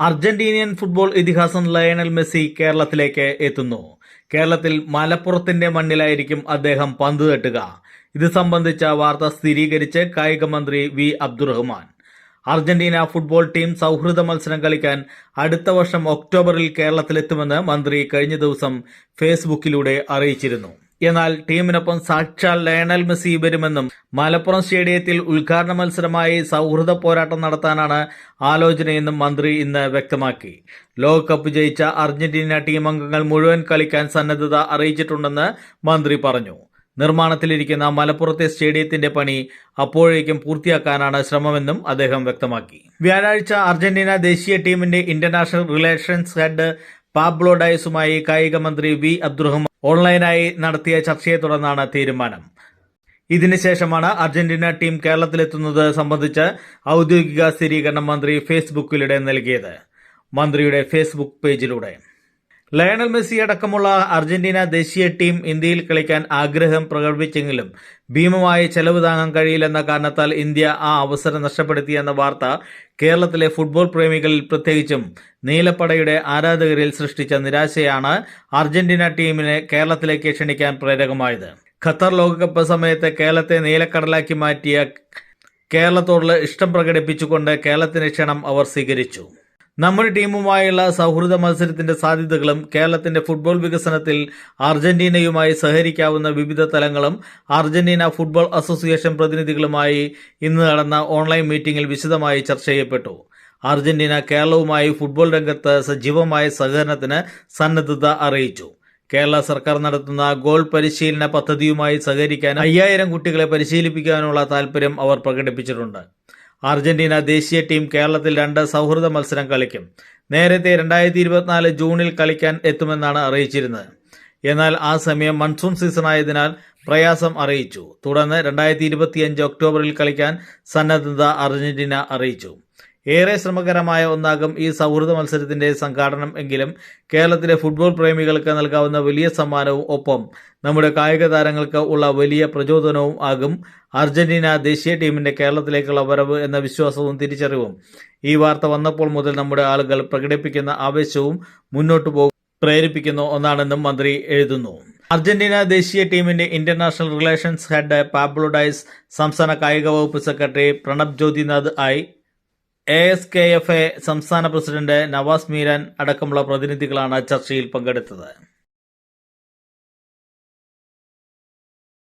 Argentinian football ഇതിഹാസം Lionel Messi കേരളത്തിലേക്ക് എത്തുന്നു. കേരളത്തിൽ മലപ്പുറത്തിന്റെ മണ്ണിലായിരിക്കും അദ്ദേഹം പന്ത് തട്ടുക. ഇത് സംബന്ധിച്ച വാർത്ത സ്ഥിരീകരിച്ച് കായിക മന്ത്രി V. Abdurahman. Argentina football team സൗഹൃദ മത്സരം കളിക്കാൻ അടുത്ത വർഷം ഒക്ടോബറിൽ കേരളത്തിലെത്തുമെന്ന് മന്ത്രി കഴിഞ്ഞ ദിവസം ഫേസ്ബുക്കിലൂടെ അറിയിച്ചിരുന്നു. എന്നാൽ ടീമിനൊപ്പം സാക്ഷാൽ ലയണൽ മെസ്സി വരുമെന്നും മലപ്പുറം സ്റ്റേഡിയത്തിൽ ഉദ്ഘാടന മത്സരമായി സൗഹൃദ പോരാട്ടം നടത്താനാണ് ആലോചനയെന്നും മന്ത്രി ഇന്ന് വ്യക്തമാക്കി. ലോകകപ്പ് ജയിച്ച അർജന്റീന ടീം അംഗങ്ങൾ മുഴുവൻ കളിക്കാൻ സന്നദ്ധത അറിയിച്ചിട്ടുണ്ടെന്ന് മന്ത്രി പറഞ്ഞു. നിർമ്മാണത്തിലിരിക്കുന്ന മലപ്പുറത്തെ സ്റ്റേഡിയത്തിന്റെ പണി അപ്പോഴേക്കും പൂർത്തിയാക്കാനാണ് ശ്രമമെന്നും അദ്ദേഹം വ്യക്തമാക്കി. വ്യാഴാഴ്ച അർജന്റീന ദേശീയ ടീമിന്റെ ഇന്റർനാഷണൽ റിലേഷൻസ് ഹെഡ് പാബ്ലോ ഡയസുമായി കായിക മന്ത്രി വി അബ്ദുറഹ്മാൻ ഓൺലൈനായി നടത്തിയ ചർച്ചയെ തുടർന്നാണ് തീരുമാനം. ഇതിനുശേഷമാണ് അർജന്റീന ടീം കേരളത്തിലെത്തുന്നത് സംബന്ധിച്ച് ഔദ്യോഗിക സ്ഥിരീകരണം മന്ത്രി ഫേസ്ബുക്കിലൂടെ നൽകിയത്. മന്ത്രിയുടെ ഫേസ്ബുക്ക് പേജിലൂടെ. ലയണൽ മെസ്സി അടക്കമുള്ള അർജന്റീന ദേശീയ ടീം ഇന്ത്യയിൽ കളിക്കാൻ ആഗ്രഹം പ്രകടിപ്പിച്ചെങ്കിലും ഭീമമായ ചെലവ് താങ്ങാൻ കഴിയില്ലെന്ന കാരണത്താൽ ഇന്ത്യ ആ അവസരം നഷ്ടപ്പെടുത്തിയെന്ന വാർത്ത കേരളത്തിലെ ഫുട്ബോൾ പ്രേമികളിൽ പ്രത്യേകിച്ചും നീലപ്പടയുടെ ആരാധകരിൽ സൃഷ്ടിച്ച നിരാശയാണ് അർജന്റീന ടീമിനെ കേരളത്തിലേക്ക് ക്ഷണിക്കാൻ പ്രേരകമായത്. ഖത്തർ ലോകകപ്പ് സമയത്ത് കേരളത്തെ നീലക്കടലാക്കി മാറ്റിയ കേരളത്തോടുള്ള ഇഷ്ടം പ്രകടിപ്പിച്ചുകൊണ്ട് കേരളത്തിന് ക്ഷണം അവർ സ്വീകരിച്ചു. നമ്മുടെ ടീമുമായുള്ള സൗഹൃദ മത്സരത്തിന്റെ സാധ്യതകളും കേരളത്തിന്റെ ഫുട്ബോൾ വികസനത്തിൽ അർജന്റീനയുമായി സഹകരിക്കാവുന്ന വിവിധ തലങ്ങളും അർജന്റീന ഫുട്ബോൾ അസോസിയേഷൻ പ്രതിനിധികളുമായി ഇന്ന് നടന്ന ഓൺലൈൻ മീറ്റിംഗിൽ വിശദമായി ചർച്ച ചെയ്യപ്പെട്ടു. അർജന്റീന കേരളവുമായി ഫുട്ബോൾ രംഗത്ത് സജീവമായ സഹകരണത്തിന് സന്നദ്ധത അറിയിച്ചു. കേരള സർക്കാർ നടത്തുന്ന ഗോൾ പരിശീലന പദ്ധതിയുമായി സഹകരിക്കാൻ അയ്യായിരം കുട്ടികളെ പരിശീലിപ്പിക്കാനുള്ള താൽപര്യം അവർ പ്രകടിപ്പിച്ചിട്ടുണ്ട്. അർജന്റീന ദേശീയ ടീം കേരളത്തിൽ രണ്ട് സൗഹൃദ മത്സരം കളിക്കും. നേരത്തെ രണ്ടായിരത്തി ഇരുപത്തിനാല് ജൂണിൽ കളിക്കാൻ എത്തുമെന്നാണ് അറിയിച്ചിരുന്നത്. എന്നാൽ ആ സമയം മൺസൂൺ സീസൺ ആയതിനാൽ പ്രയാസം അറിയിച്ചു. തുടർന്ന് രണ്ടായിരത്തി ഇരുപത്തിയഞ്ച് ഒക്ടോബറിൽ കളിക്കാൻ സന്നദ്ധത അർജന്റീന അറിയിച്ചു. ഏറെ ശ്രമകരമായ ഒന്നാകും ഈ സൗഹൃദ മത്സരത്തിന്റെ സംഘാടനം എങ്കിലും കേരളത്തിലെ ഫുട്ബോൾ പ്രേമികൾക്ക് നൽകാവുന്ന വലിയ സമ്മാനവും ഒപ്പം നമ്മുടെ കായിക താരങ്ങൾക്ക് ഉള്ള വലിയ പ്രചോദനവും ആകും അർജന്റീന ദേശീയ ടീമിന്റെ കേരളത്തിലേക്കുള്ള വരവ് എന്ന വിശ്വാസവും തിരിച്ചറിവും. ഈ വാർത്ത വന്നപ്പോൾ മുതൽ നമ്മുടെ ആളുകൾ പ്രകടിപ്പിക്കുന്ന ആവേശവും മുന്നോട്ടു പോകും പ്രേരിപ്പിക്കുന്ന ഒന്നാണെന്നും മന്ത്രി എഴുതുന്നു. അർജന്റീന ദേശീയ ടീമിന്റെ ഇന്റർനാഷണൽ റിലേഷൻസ് ഹെഡ് പാബ്ലോഡൈസ് സംസ്ഥാന കായിക വകുപ്പ് secretary Pranab Jyothinath I A S K F A സംസ്ഥാന പ്രസിഡന്റ് നവാസ് മീരാൻ അടക്കമുള്ള പ്രതിനിധികളാണ് ചർച്ചയിൽ പങ്കെടുത്തത്.